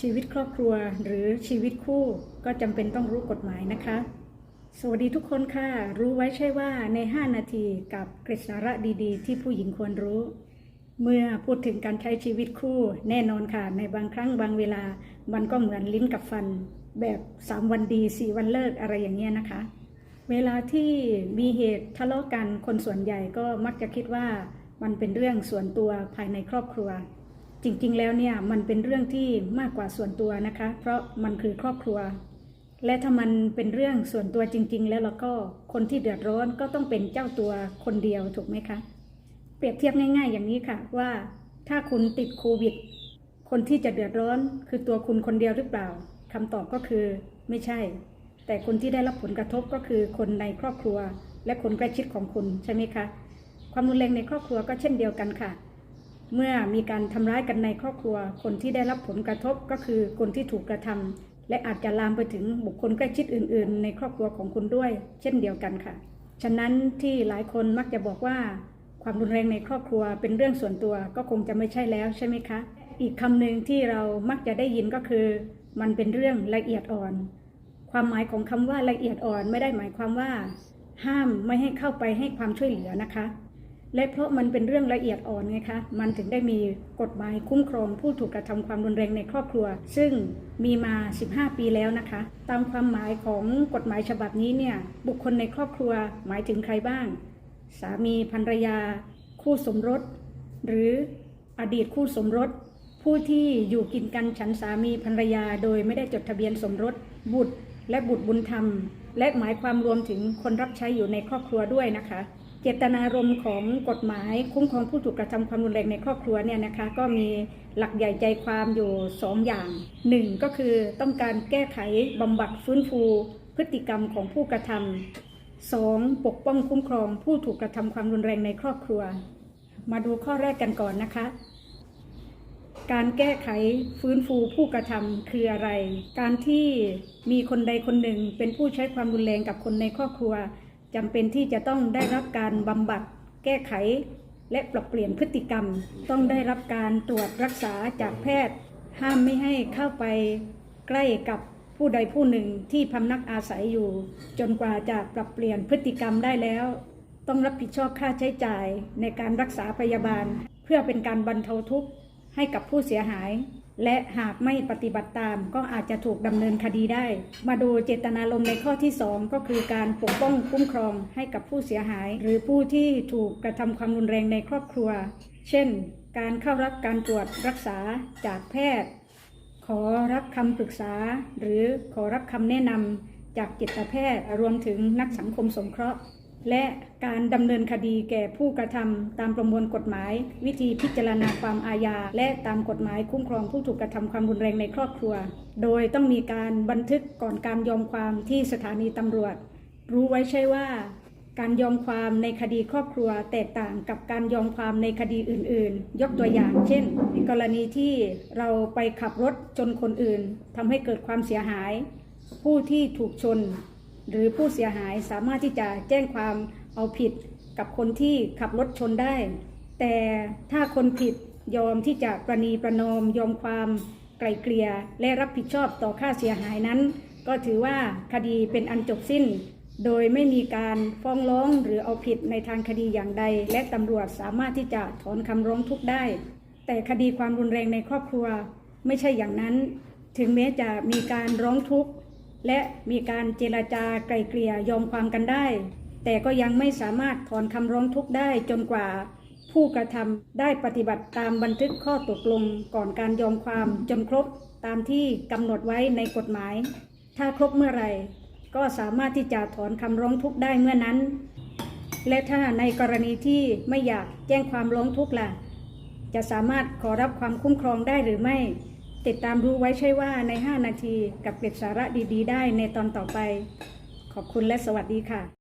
ชีวิตครอบครัวหรือชีวิตคู่ก็จำเป็นต้องรู้กฎหมายนะคะ สวัสดีทุกคนค่ะ รู้ไว้ใช่ว่าใน 5 นาทีกับเกร็ดสาระดีๆ ที่ผู้หญิงควรรู้ เมื่อพูดถึงการใช้ชีวิตคู่ แน่นอนค่ะ ในบางครั้งบางเวลา มันก็เหมือนลิ้นกับฟัน แบบ 3 วันดี 4 วันเลิกอะไรอย่างเงี้ยนะคะ เวลาที่มีเหตุทะเลาะกันคนส่วนใหญ่ก็มักจะคิดว่ามันเป็นเรื่องส่วนตัวภายในครอบครัว จริงๆ แล้วเนี่ยมันเป็นเรื่องที่มากกว่าส่วนตัวนะคะ เพราะมันคือครอบครัว และถ้ามันเป็นเรื่องส่วนตัวจริง ๆ แล้วเราก็คนที่เดือดร้อนก็ต้องเป็นเจ้าตัวคนเดียวถูกไหมคะ เปรียบเทียบง่าย ๆ อย่างนี้ค่ะว่าถ้าคุณติดโควิด คนที่จะเดือดร้อน คือตัวคุณคนเดียวหรือเปล่าคำตอบก็คือไม่ใช่ แต่คนที่ได้รับผลกระทบก็คือคนในครอบครัว และคนใกล้ชิดของคุณใช่ไหมคะความรุนแรงในครอบครัวก็เช่นเดียวกันค่ะ เมื่อมีการทำร้ายกันในครอบครัว คนที่ได้รับผลกระทบก็คือคนที่ถูกกระทำและอาจจะลามไปถึงบุคคลใกล้ชิดอื่น ๆ ในครอบครัวของคุณด้วย เช่นเดียวกันค่ะ ฉะนั้นที่หลายคนมักจะบอกว่า ความรุนแรงในครอบครัวเป็นเรื่องส่วนตัวก็คงจะไม่ใช่แล้วใช่ไหมคะ อีกคำหนึ่งที่เรามักจะได้ยินก็คือ มันเป็นเรื่องละเอียดอ่อน ความหมายของคำว่าละเอียดอ่อนไม่ได้หมายความว่า ห้ามไม่ให้เข้าไปให้ความช่วยเหลือนะคะ และเพราะมันเป็นเรื่องละเอียดอ่อนไงคะ มันถึงได้มีกฎหมายคุ้มครองผู้ถูกกระทำความรุนแรงในครอบครัว ซึ่งมีมา 15 ปีแล้วนะคะ ตามความหมายของกฎหมายฉบับนี้เนี่ย บุคคลในครอบครัวหมายถึงใครบ้าง สามีภรรยา คู่สมรส หรืออดีตคู่สมรส ผู้ที่อยู่กินกันฉันสามีภรรยา โดยไม่ได้จดทะเบียนสมรส บุตร และบุตรบุญธรรม และหมายความรวมถึงคนรับใช้อยู่ในครอบครัวด้วยนะคะ เจตนารมณ์ของกฎหมายคุ้มครองผู้ถูกกระทำความรุนแรงในครอบครัวเนี่ยนะคะก็มีหลักใหญ่ใจความอยู่สองอย่างหนึ่งก็คือต้องการแก้ไขบำบัดฟื้นฟู พฤติกรรมของผู้กระทำสองปกป้องคุ้มครองผู้ถูกกระทำความรุนแรงในครอบครัว มาดูข้อแรกกันก่อนนะคะ การแก้ไขฟื้นฟูผู้กระทำคืออะไร การที่มีคนใดคนหนึ่งเป็นผู้ใช้ความรุนแรงกับคนในครอบครัว จำเป็นที่จะต้องได้รับการบำบัดแก้ไข และปรับเปลี่ยนพฤติกรรม ต้องได้รับการตรวจรักษาจากแพทย์ ห้ามไม่ให้เข้าไปใกล้กับผู้ใดผู้หนึ่งที่พำนักอาศัยอยู่ จนกว่าจะปรับเปลี่ยนพฤติกรรมได้แล้ว ต้องรับผิดชอบค่าใช้จ่ายในการรักษาพยาบาล เพื่อเป็นการบรรเทาทุกข์ให้กับผู้เสียหาย และหากไม่ปฏิบัติตามก็อาจจะถูกดำเนินคดีได้ มาดูเจตนารมณ์ในข้อที่ 2 ก็คือการปกป้องคุ้มครองให้กับผู้เสียหาย หรือผู้ที่ถูกกระทำความรุนแรงในครอบครัว เช่น การเข้ารับการตรวจรักษาจากแพทย์ ขอรับคำปรึกษา หรือขอรับคำแนะนำจากจิตแพทย์รวมถึงนักสังคมสงเคราะห์ และการดำเนินคดีแก่ผู้กระทำตามประมวลกฎหมาย วิธีพิจารณาความอาญา และตามกฎหมายคุ้มครองผู้ถูกกระทำความรุนแรงในครอบครัว โดยต้องมีการบันทึกก่อนการยอมความที่สถานีตำรวจ รู้ไว้ใช่ว่า การยอมความในคดีครอบครัว แตกต่างกับการยอมความในคดีอื่น ๆ ยกตัวอย่าง เช่น กรณีที่เราไปขับรถชนคนอื่นทำให้เกิดความเสียหาย ผู้ที่ถูกชน หรือผู้เสียหายสามารถที่จะแจ้งความเอาผิดกับคนที่ขับรถชนได้ แต่ถ้าคนผิดยอมที่จะประนีประนอมยอมความไกลเกลี่ยและรับผิดชอบต่อค่าเสียหายนั้น ก็ถือว่าคดีเป็นอันจบสิ้น โดยไม่มีการฟ้องร้องหรือเอาผิดในทางคดีอย่างใด และตำรวจสามารถที่จะถอนคำร้องทุกข์ได้ แต่คดีความรุนแรงในครอบครัวไม่ใช่อย่างนั้น ถึงแม้จะมีการร้องทุกข์ และมีการเจรจาไกลเกลี่ยยอมความกันได้ แต่ก็ยังไม่สามารถถอนคำร้องทุกข์ได้จนกว่า ผู้กระทำได้ปฏิบัติตามบันทึกข้อตกลงก่อนการยอมความจนครบตามที่กำหนดไว้ในกฎหมาย ถ้าครบเมื่อไหร่ ก็สามารถที่จะถอนคำร้องทุกข์ได้เมื่อนั้น และถ้าในกรณีที่ไม่อยากแจ้งความร้องทุกข์ล่ะ จะสามารถขอรับความคุ้มครองได้หรือไม่ ติดตามรู้ไว้ใช่ว่าใน 5 นาทีกับเกร็ดสาระดี ๆ ได้ในตอนต่อไป ขอบคุณและสวัสดีค่ะ